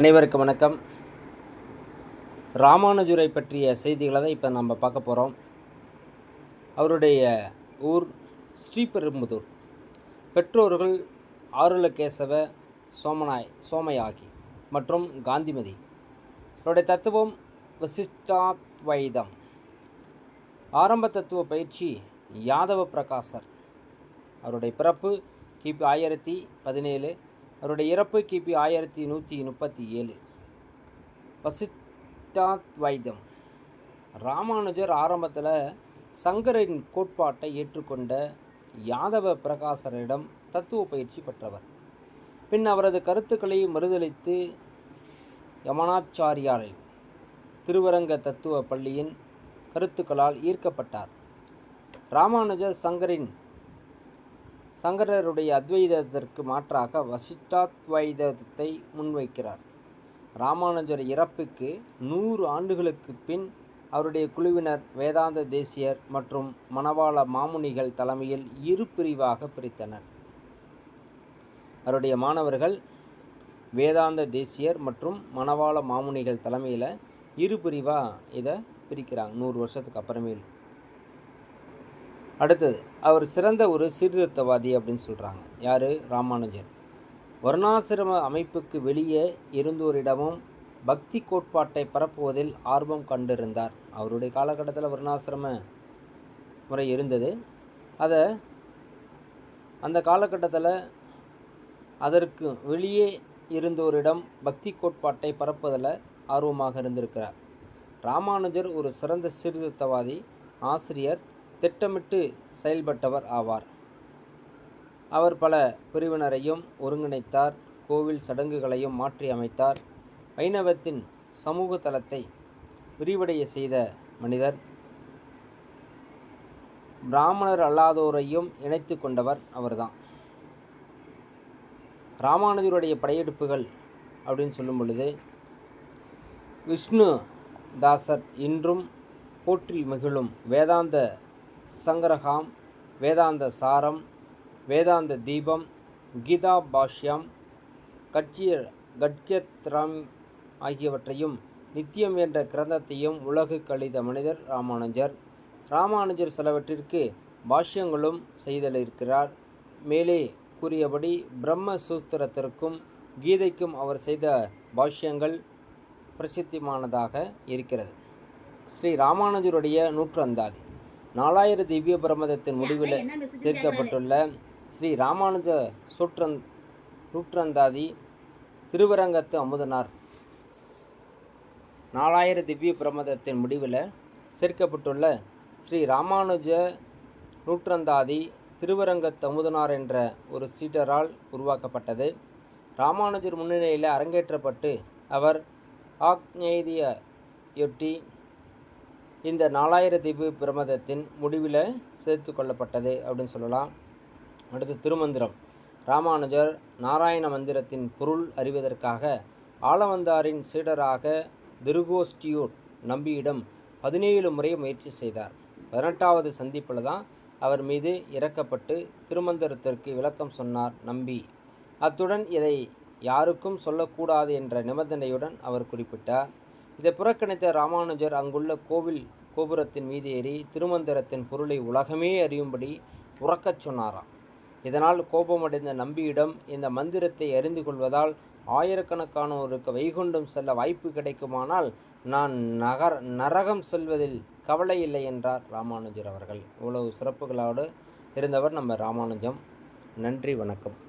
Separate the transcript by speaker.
Speaker 1: அனைவருக்கு வணக்கம். ராமானுஜரை பற்றிய செய்திகளை தான் இப்போ நம்ம பார்க்க போகிறோம். அவருடைய ஊர் ஸ்ரீபெரும்புதூர். பெற்றோர்கள் ஆருலகேசவ சோமனாய் சோமயாகி மற்றும் காந்திமதி. அவருடைய தத்துவம் வசிஷ்டாத்வைதம். ஆரம்ப தத்துவ பயிற்சி யாதவ பிரகாசர். அவருடைய பிறப்பு கிபி ஆயிரத்தி பதினேழு அவருடைய இறப்பு கிபி ஆயிரத்தி நூற்றி முப்பத்தி ஏழு. வசிட்டாத்வைதம் ராமானுஜர் ஆரம்பத்தில் சங்கரின் கோட்பாட்டை ஏற்றுக்கொண்ட யாதவ பிரகாசரிடம் தத்துவ பயிற்சி பெற்றவர். பின் அவரது கருத்துக்களை மறுதளித்து யமனாச்சாரியாரை திருவரங்க தத்துவ பள்ளியின் கருத்துக்களால் ஈர்க்கப்பட்டார். ராமானுஜர் சங்கரின் சங்கரருடைய அத்வைதத்திற்கு மாற்றாக வசிஷ்டாத்வைதத்தை முன்வைக்கிறார். ராமானுஜர் இறப்புக்கு நூறு ஆண்டுகளுக்கு பின் அவருடைய குழுவினர் வேதாந்த தேசியர் மற்றும் மணவாள மாமுனிகள் தலைமையில் இரு பிரிவாக பிரித்தனர். அவருடைய மாணவர்கள் வேதாந்த தேசியர் மற்றும் மணவாள மாமுனிகள் தலைமையில் இரு பிரிவாக இதை பிரிக்கிறாங்க நூறு வருஷத்துக்கு அப்புறமேல். அடுத்தது அவர் சிறந்த ஒரு சீர்திருத்தவாதி அப்படின்னு சொல்கிறாங்க யார்? ராமானுஜர். வர்ணாசிரம அமைப்புக்கு வெளியே இருந்தோரிடமும் பக்தி கோட்பாட்டை பரப்புவதில் ஆர்வம் கண்டிருந்தார். அவருடைய காலகட்டத்தில் வர்ணாசிரம முறை இருந்தது. அதை அந்த காலகட்டத்தில் அதற்கு வெளியே இருந்தோரிடம் பக்தி கோட்பாட்டை பரப்புவதில் ஆர்வமாக இருந்திருக்கிறார். ராமானுஜர் ஒரு சிறந்த சீர்திருத்தவாதி ஆசிரியர் திட்டமிட்டு செயல்பட்டவர் ஆவார். அவர் பல பிரிவினரையும் ஒருங்கிணைத்தார் கோவில் சடங்குகளையும் மாற்றி அமைத்தார். வைணவத்தின் சமூக தளத்தை விரிவடைய செய்த மனிதர். பிராமணர் அல்லாதோரையும் இணைத்து கொண்டவர் அவர்தான். ராமானுஜருடைய படையெடுப்புகள் அப்படின்னு சொல்லும் பொழுது விஷ்ணு தாசர் இன்றும் போற்றி மகிழும் வேதாந்த சங்கரகாம் வேதாந்த சாரம் வேதாந்த தீபம் கீதா பாஷ்யம் கட்சிய கட்யத்ரம் ஆகியவற்றையும் நித்தியம் என்ற கிரந்தத்தையும் உலகு கழித மனிதர் ராமானுஜர். ராமானுஜர் சிலவற்றிற்கு பாஷ்யங்களும் செய்தலிருக்கிறார். மேலே கூறியபடி பிரம்ம சூத்திரத்திற்கும் கீதைக்கும் அவர் செய்த பாஷ்யங்கள் பிரசித்திமானதாக இருக்கிறது. ஸ்ரீ ராமானுஜருடைய நூற்றந்தாதி. நாலாயிர திவ்ய பிரமதத்தின் முடிவில் சேர்க்கப்பட்டுள்ள ஸ்ரீ ராமானுஜ சூற்றந் நூற்றந்தாதி திருவரங்கத்து அமுதனார். நாலாயிர திவ்ய பிரமதத்தின் முடிவில் சேர்க்கப்பட்டுள்ள ஸ்ரீ ராமானுஜ நூற்றந்தாதி திருவரங்கத்து அமுதனார் என்ற ஒரு சீடரால் உருவாக்கப்பட்டது. ராமானுஜர் முன்னிலையில் அரங்கேற்றப்பட்டு அவர் ஆக்ஞேதியொட்டி இந்த நாலாயிர தீபு பிரமதத்தின் முடிவில் சேர்த்து கொள்ளப்பட்டது அப்படின்னு சொல்லலாம். அடுத்து திருமந்திரம். ராமானுஜர் நாராயண மந்திரத்தின் பொருள் அறிவதற்காக ஆளவந்தாரின் சீடராக திருகோஷ்டியூர் நம்பியிடம் பதினேழு முறை முயற்சி செய்தார். பதினெட்டாவது சந்திப்பில் தான் அவர் மீது இறக்கப்பட்டு திருமந்திரத்திற்கு விளக்கம் சொன்னார் நம்பி. அத்துடன் இதை யாருக்கும் சொல்லக்கூடாது என்ற நிபந்தனையுடன் அவர் குறிப்பிட்டார். இதை புறக்கணித்த ராமானுஜர் அங்குள்ள கோவில் கோபுரத்தின் மீது ஏறி திருமந்திரத்தின் பொருளை உலகமே அறியும்படி உறக்கச் சொன்னாராம். இதனால் கோபமடைந்த நம்பியிடம் இந்த மந்திரத்தை அறிந்து கொள்வதால் ஆயிரக்கணக்கானோருக்கு வைகுண்டம் செல்ல வாய்ப்பு கிடைக்குமானால் நான் நகர் நரகம் செல்வதில் கவலை இல்லை என்றார் ராமானுஜர் அவர்கள். இவ்வளவு சிறப்புகளோடு இருந்தவர் நம்ம ராமானுஜம். நன்றி வணக்கம்.